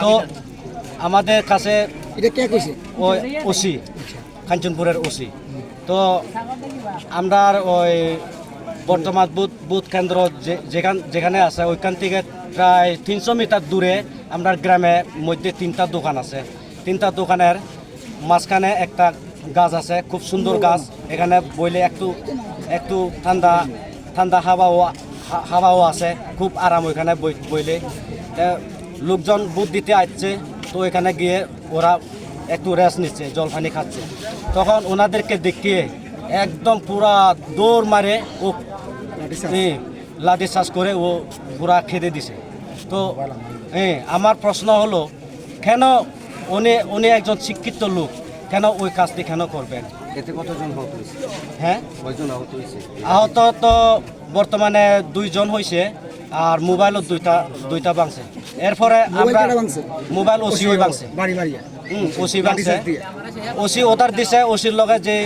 তো আমাদের কাছে এটা কে কইছে? ওই ওসি কাঞ্চনপুরের ওসি। তো আমরা ওই বর্তমান বুথ বুথ কেন্দ্র যে- যেখান যেখানে আছে ওইখান থেকে প্রায় তিনশো মিটার দূরে আমরা গ্রামে মধ্যে তিনটা দোকান আছে। তিনটা দোকানের মাঝখানে একটা গাছ আছে খুব সুন্দর গাছ। এখানে বইলে একটু একটু ঠান্ডা ঠান্ডা হাওয়াও হাওয়াও আছে খুব আরাম ওইখানে বই- বইলে। লোকজন বুথ দিতে আসছে তো এখানে গিয়ে ওরা একটু রেস্ট নিচ্ছে জল পানি খাচ্ছে। তখন ওনাদেরকে দেখিয়ে একদম পুরা দৌড় মারে ও লাঠি চাষ করে ও পুরা খেতে দিছে। তো হ্যাঁ আমার প্রশ্ন হলো কেন উনি উনি একজন শিক্ষিত লোক কেন ওই কাজটি কেন করবেন? এতে কতজন আহত হয়েছে? হ্যাঁ? কয়জন আহত হয়েছে? আহত তো বর্তমানে দুইজন হয়েছে আর মোবাইলও দুইটা দুইটা ভাঙছে। এরপরে আমরা মোবাইল ওসি বাড়ি হুম, ওসি দিয়ে। ওসি ওটার দিছে ওসির লগে যে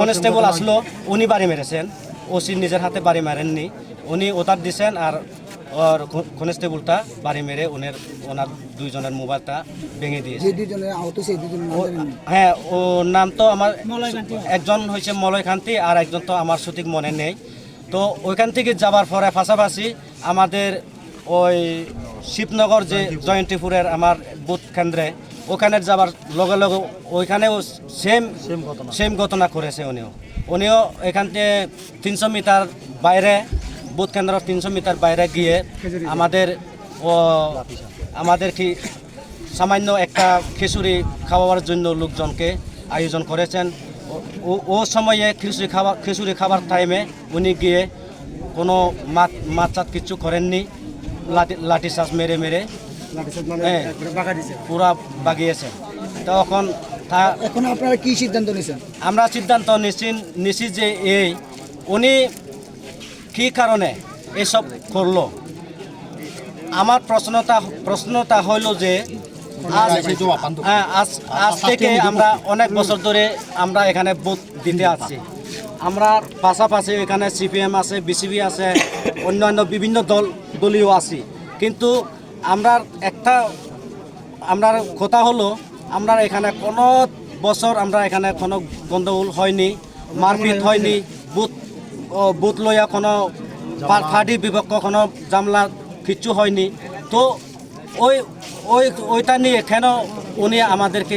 কনস্টেবল আসলো উনি বাড়ি মেরেছেন। ওসি নিজের হাতে বাড়ি মারেননি। উনি ওটার দিছেন আর ওর কনস্টেবলটা বাড়ি মেরে ওনের ওনার দুইজনের মোবাইলটা ভেঙে দিয়েছে। হ্যাঁ ও নাম তো আমার একজন হয়েছে মলয় কান্তি আর একজন তো আমার সঠিক মনে নেই। তো ওইখান থেকে যাবার পরে পাশাপাশি আমাদের ওই শিবনগর যে জয়ন্তীপুরের আমার বুথ কেন্দ্রে ওখানে যাবার লগে লগে ওইখানেও সেম সেম ঘটনা। করেছে উনিও। উনিও এখান থেকে তিনশো মিটার বাইরে বুথ কেন্দ্র তিনশো মিটার বাইরে গিয়ে আমাদের ও আমাদের কি সামান্য একটা খিচুড়ি খাওয়ার জন্য লোকজনকে আয়োজন করেছেন। ও- সময়ে খিচুড়ি খাওয়া খিচুড়ি খাবার টাইমে উনি গিয়ে কোনো মাছ মাছ কিছু করেননি। লাঠি চাষ মেরে মেরে হ্যাঁ। পুরা বাগিয়েছে তখন তা এখন আপনারা কি সিদ্ধান্ত নিয়েছেন আমরা সিদ্ধান্ত নিছি নিছি যে এই উনি কী কারণে এসব করল? আমার প্রশ্নটা প্রশ্নটা হইল যে আজ হ্যাঁ আজ আজ থেকে আমরা অনেক বছর ধরে আমরা এখানে বুথ দিতে আছি। আমরা পাশাপাশি এখানে সিপিএম আছে বিসিবি আছে অন্যান্য বিভিন্ন দল দলীয় আছি। কিন্তু আমরা একটা আমরা কথা হলো আমরা এখানে কোনো বছর আমরা এখানে কোনো গন্ডগোল হয়নি, মারপিট হয়নি, বুথ বুথ লইয়া কোনো পার্টি বিপক্ষ কোনো জামলা কিচ্ছু হয়নি। তো ওই ওই, ওইটা নিয়ে কেন উনি আমাদেরকে